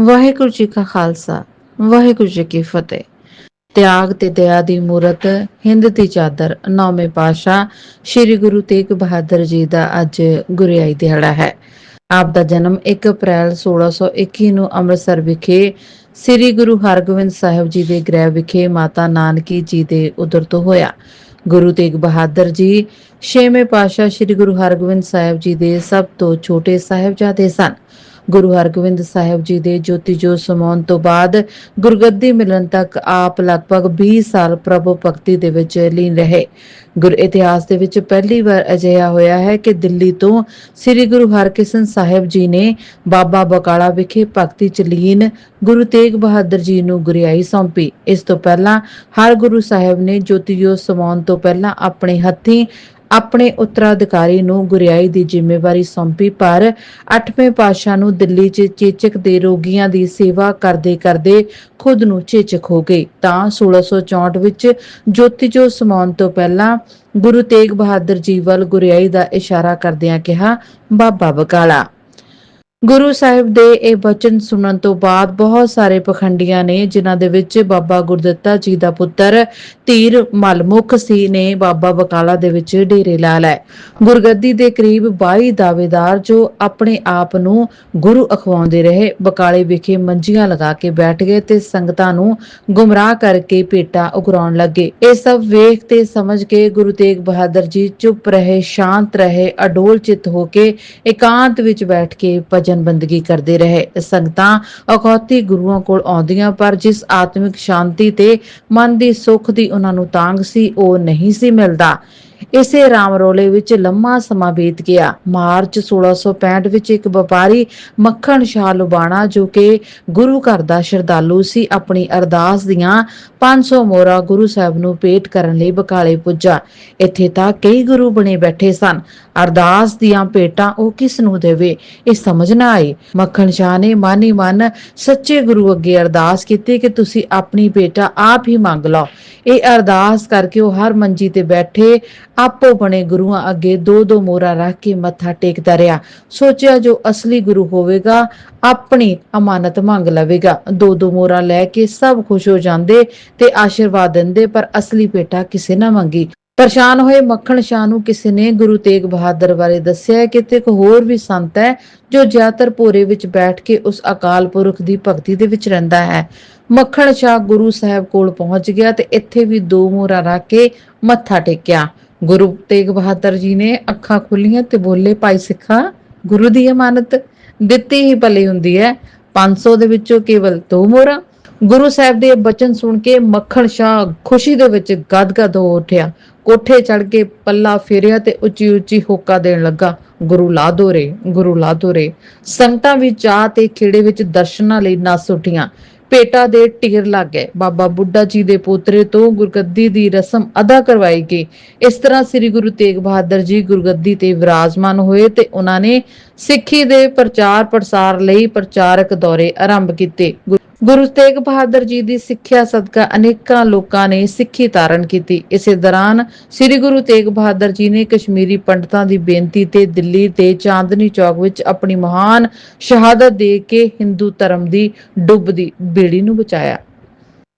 ਵਾਹਿਗੁਰੂ ਜੀ ਕਾ ਖਾਲਸਾ, ਵਾਹਿਗੁਰੂ ਜੀ ਕੀ ਫਤਿਹ। ਤਿਆਗ ਤੇ ਦਇਆ ਦੀ ਮੂਰਤ, ਹਿੰਦ ਦੀ ਚਾਦਰ, ਨੌਵੇਂ ਪਾਸ਼ਾ ਸ੍ਰੀ ਗੁਰੂ ਤੇਗ ਬਹਾਦਰ ਜੀ ਦਾ ਅੱਜ ਗੁਰਿਆਈ ਦਿਹਾੜਾ ਹੈ। ਆਪ ਦਾ ਜਨਮ 1 ਅਪ੍ਰੈਲ 1621 ਨੂੰ ਅੰਮ੍ਰਿਤਸਰ ਵਿਖੇ ਸ੍ਰੀ ਗੁਰੂ ਹਰਗੋਬਿੰਦ ਸਾਹਿਬ ਜੀ ਦੇ ਗ੍ਰਹਿ ਵਿਖੇ ਮਾਤਾ ਨਾਨਕੀ ਜੀ ਦੇ ਉਦਰ ਤੋਂ ਹੋਇਆ। ਗੁਰੂ ਤੇਗ ਬਹਾਦਰ ਜੀ ਛੇਵੇਂ ਪਾਤਸ਼ਾਹ ਸ੍ਰੀ ਗੁਰੂ ਹਰਗੋਬਿੰਦ ਸਾਹਿਬ ਜੀ ਦੇ ਸਭ ਤੋਂ ਛੋਟੇ ਸਾਹਿਬਜ਼ਾਦੇ ਸਨ। ਗੁਰੂ ਹਰਗੋਬਿੰਦ ਸਾਹਿਬ ਜੀ ਦੇ ਜੋਤੀ ਜੋਤ ਸਮਾਉਣ ਤੋਂ ਬਾਅਦ ਗੁਰਗੱਦੀ ਮਿਲਣ ਤੱਕ ਆਪ ਲਗਭਗ 20 ਸਾਲ ਪ੍ਰਭੂ ਭਗਤੀ ਦੇ ਵਿੱਚ ਲੀਨ ਰਹੇ। ਗੁਰ ਇਤਿਹਾਸ ਦੇ ਵਿੱਚ ਪਹਿਲੀ ਵਾਰ ਅਜਿਹਾ ਹੋਇਆ ਹੈ ਕਿ ਦਿੱਲੀ ਤੋਂ ਸ੍ਰੀ ਗੁਰੂ ਹਰਕ੍ਰਿਸ਼ਨ ਸਾਹਿਬ ਜੀ ਨੇ ਬਾਬਾ ਬਕਾਲਾ ਵਿਖੇ ਭਗਤੀ ਚ ਲੀਨ ਗੁਰੂ ਤੇਗ ਬਹਾਦਰ ਜੀ ਨੂੰ ਗੁਰਿਆਈ ਸੌਂਪੀ। ਇਸ ਤੋਂ ਪਹਿਲਾਂ ਹਰ ਗੁਰੂ ਸਾਹਿਬ ਨੇ ਜੋਤੀ ਜੋਤ ਸਮਾਉਣ ਤੋਂ ਪਹਿਲਾਂ ਆਪਣੇ ਹੱਥੀਂ ਆਪਣੇ ਉੱਤਰਾਧਿਕਾਰੀ ਨੂੰ ਗੁਰਿਆਈ ਦੀ ਜ਼ਿੰਮੇਵਾਰੀ ਸੌਂਪੀ, ਪਰ 8ਵੇਂ ਪਾਤਸ਼ਾਹ ਨੂੰ ਦਿੱਲੀ 'ਚ ਚੇਚਕ ਦੇ ਰੋਗੀਆਂ ਦੀ ਸੇਵਾ ਕਰਦੇ ਕਰਦੇ ਖੁਦ ਨੂੰ ਚੇਚਕ ਹੋ ਗਏ। ਤਾਂ 1664 ਵਿੱਚ ਜੋਤੀ ਜੋਤ ਸਮਾਉਣ ਤੋਂ ਪਹਿਲਾਂ ਗੁਰੂ ਤੇਗ ਬਹਾਦਰ ਜੀ ਵੱਲ ਗੁਰਿਆਈ ਦਾ ਇਸ਼ਾਰਾ ਕਰਦਿਆਂ ਕਿਹਾ, ਬਾਬਾ ਬਕਾਲਾ। ਗੁਰੂ ਸਾਹਿਬ ਦੇ ਇਹ ਬਚਨ ਸੁਣਨ ਤੋਂ ਬਾਅਦ ਬਹੁਤ ਸਾਰੇ ਪਖੰਡੀਆਂ ਨੇ, ਜਿਨ੍ਹਾਂ ਦੇ ਵਿੱਚ ਬਾਬਾ ਗੁਰਦਿੱਤਾ ਜੀ ਦਾ ਪੁੱਤਰ ਧੀਰ ਮਲਮੁਖ ਸੀ ਨੇ ਬਾਬਾ ਬਕਾਲਾ ਦੇ ਵਿੱਚ ਡੇਰੇ ਲਾ ਲਏ। ਗੁਰਗੱਦੀ ਦੇ ਕਰੀਬ 22 ਦਾਅਵੇਦਾਰ ਜੋ ਆਪਣੇ ਆਪ ਨੂੰ ਗੁਰੂ ਅਖਵਾਉਂਦੇ ਰਹੇ, ਬਕਾਲੇ ਵਿਖੇ ਮੰਜੀਆਂ ਲਗਾ ਕੇ ਬੈਠ ਗਏ ਤੇ ਸੰਗਤਾਂ ਨੂੰ ਗੁੰਮਰਾਹ ਕਰਕੇ ਪੇਟਾ ਉਗਰਾਉਣ ਲੱਗੇ। ਇਹ ਸਭ ਵੇਖ ਤੇ ਸਮਝ ਕੇ ਗੁਰੂ ਤੇਗ ਬਹਾਦਰ ਜੀ ਚੁੱਪ ਰਹੇ, ਸ਼ਾਂਤ ਰਹੇ, ਅਡੋਲ ਚਿੱਤ ਹੋ ਕੇ ਇਕਾਂਤ ਵਿੱਚ ਬੈਠ ਕੇ ਭਜਨ ਬੰਦਗੀ ਕਰਦੇ ਰਹੇ। ਸੰਗਤਾਂ ਅਖੌਤੀ ਗੁਰੂਆਂ ਕੋਲ ਆਉਂਦੀਆਂ, ਪਰ ਜਿਸ ਆਤਮਿਕ ਸ਼ਾਂਤੀ ਤੇ ਮਨ ਦੀ ਸੁੱਖ ਦੀ ਉਹਨਾਂ ਨੂੰ ਤਾਂਗ ਸੀ, ਉਹ ਨਹੀਂ ਸੀ ਮਿਲਦਾ। ਇਸੇ ਰਾਮ ਵਿੱਚ ਲੰਮਾ ਸਮਾਂ ਬੀਤ ਗਿਆ। ਮਾਰਚ 1665 ਵਿੱਚ ਇੱਕ ਵਪਾਰੀ ਮੱਖਣ ਸ਼ਾਹ ਲੁਬਾਣਾ, ਜੋ ਕਿ ਗੁਰੂ ਘਰ ਦਾ ਸ਼ਰਧਾਲੂ ਸੀ, ਆਪਣੀ ਅਰਦਾਸ ਦੀਆਂ 500 ਮੋਹਰਾਂ ਗੁਰੂ ਸਾਹਿਬ ਨੂੰ ਪੇਟ ਕਰਨ ਲਈ ਬਕਾਲੇ ਪੁੱਜਾ। ਇੱਥੇ ਤਾਂ ਕਈ ਗੁਰੂ ਬਣੇ ਬੈਠੇ ਸਨ। ਅਰਦਾਸ ਦੀਆਂ ਭੇਟਾਂ ਉਹ ਕਿਸ ਨੂੰ ਦੇਵੇ, ਇਹ ਸਮਝ ਨਾ ਆਈ। ਮੱਖਣ ਸ਼ਾਹ ਨੇ ਮਨ ਹੀ ਮਨ ਸੱਚੇ ਗੁਰੂ ਅੱਗੇ ਅਰਦਾਸ ਕੀਤੀ ਕਿ ਤੁਸੀਂ ਆਪਣੀ ਭੇਟਾ ਆਪ ਹੀ ਮੰਗ ਲਓ। ਇਹ ਅਰਦਾਸ ਕਰਕੇ ਉਹ ਹਰ ਮੰਜੀ ਤੇ ਬੈਠੇ ਆਪੋ ਬਣੇ ਗੁਰੂਆਂ ਅੱਗੇ ਦੋ ਦੋ ਮੋਹਰਾਂ ਰੱਖ ਕੇ ਮੱਥਾ ਟੇਕਦਾ ਰਿਹਾ। ਸੋਚਿਆ ਜੋ ਅਸਲੀ ਗੁਰੂ ਹੋਵੇਗਾ, ਆਪਣੀ ਅਮਾਨਤ ਮੰਗ ਲਵੇਗਾ। ਦੋ ਦੋ ਮੋਹਰਾਂ ਲੈ ਕੇ ਸਭ ਖੁਸ਼ ਹੋ ਜਾਂਦੇ ਤੇ ਆਸ਼ੀਰਵਾਦ ਦਿੰਦੇ, ਪਰ ਅਸਲੀ ਭੇਟਾ ਕਿਸੇ ਨਾ ਮੰਗੀ। ਪਰੇਸ਼ਾਨ ਹੋਏ ਮੱਖਣ ਸ਼ਾਹ ਨੂੰ ਕਿਸੇ ਨੇ ਗੁਰੂ ਤੇਗ ਬਹਾਦਰ ਬਾਰੇ ਦੱਸਿਆ ਕਿ ਤੇ ਇੱਕ ਹੋਰ ਵੀ ਸੰਤ ਹੈ ਜੋ ਜ਼ਿਆਦਾਤਰ ਭੋਰੇ ਵਿੱਚ ਬੈਠ ਕੇ ਉਸ ਅਕਾਲ ਪੁਰਖ ਦੀ ਭਗਤੀ ਦੇ ਵਿੱਚ ਰਹਿੰਦਾ ਹੈ। ਮੱਖਣ ਸ਼ਾਹ ਗੁਰੂ ਸਾਹਿਬ ਕੋਲ ਪਹੁੰਚ ਗਿਆ ਤੇ ਇੱਥੇ ਵੀ ਦੋ ਮੋਹਰਾਂ ਰੱਖ ਕੇ ਮੱਥਾ ਟੇਕਿਆ। ਗੁਰੂ ਤੇਗ ਬਹਾਦਰ ਜੀ ਨੇ ਅੱਖਾਂ ਖੁੱਲੀਆਂ ਤੇ ਬੋਲੇ, ਭਾਈ ਸਿੱਖਾ, ਗੁਰੂ ਦੀ ਅਮਾਨਤ ਦਿੱਤੀ ਹੀ ਭਲੀ ਹੁੰਦੀ ਹੈ। 500 ਦੇ ਵਿੱਚੋਂ ਕੇਵਲ ਦੋ ਮੋਹਰਾਂ। ਗੁਰੂ ਸਾਹਿਬ ਦੇ ਬਚਨ ਸੁਣ ਕੇ ਮੱਖਣ ਸ਼ਾਹ ਖੁਸ਼ੀ ਦੇ ਵਿੱਚ ਗਦਗਦ ਹੋ ਉੱਠਿਆ। ਕੋਠੇ ਚੜ ਕੇ ਪੱਲਾ ਫੇਰਿਆ ਤੇ ਉੱਚੀ ਉੱਚੀ ਹੋਕਾ ਦੇਣ ਲੱਗਾ। ਗੁਰੂ ਲਾ ਦੋਰੇ ਗੁਰੂ ਲਾ ਦੋਰੇ ਸੰਗਤਾਂ ਵੀ ਚਾਹ ਤੇ ਖੇੜੇ ਵਿੱਚ ਦਰਸ਼ਨਾਂ ਲਈ ਨਸ ਉੱਠੀਆਂ। ਪੇਟਾ ਦੇ ਢੇਰ ਲੱਗ ਗਏ। ਬਾਬਾ ਬੁੱਢਾ ਜੀ ਦੇ ਪੋਤਰੇ ਤੋਂ ਗੁਰਗੱਦੀ ਦੀ ਰਸਮ ਅਦਾ ਕਰਵਾਈ ਗਈ। ਇਸ ਤਰ੍ਹਾਂ ਸ੍ਰੀ ਗੁਰੂ ਤੇਗ ਬਹਾਦਰ ਜੀ ਗੁਰਗੱਦੀ ਤੇ ਵਿਰਾਜਮਾਨ ਹੋਏ ਤੇ ਉਹਨਾਂ ਨੇ ਸਿੱਖੀ ਦੇ ਪ੍ਰਚਾਰ ਪ੍ਰਸਾਰ ਲਈ ਪ੍ਰਚਾਰਕ ਦੌਰੇ ਆਰੰਭ ਕੀਤੇ। ਗੁ- ਗੁਰੂ ਤੇਗ ਬਹਾਦਰ ਜੀ ਦੀ ਸਿੱਖਿਆ ਸਦਕਾ ਅਨੇਕਾਂ ਲੋਕਾਂ ਨੇ ਸਿੱਖੀ ਧਾਰਨ ਕੀਤੀ। ਇਸੇ ਦੌਰਾਨ ਸ੍ਰੀ ਗੁਰੂ ਤੇਗ ਬਹਾਦਰ ਜੀ ਨੇ ਕਸ਼ਮੀਰੀ ਪੰਡਤਾਂ ਦੀ ਬੇਨਤੀ ਤੇ ਦਿੱਲੀ ਦੇ ਚਾਂਦਨੀ ਚੌਕ ਵਿੱਚ ਆਪਣੀ ਮਹਾਨ ਸ਼ਹਾਦਤ ਦੇ ਕੇ ਹਿੰਦੂ ਧਰਮ ਦੀ ਡੁੱਬਦੀ ਬੇੜੀ ਨੂੰ ਬਚਾਇਆ।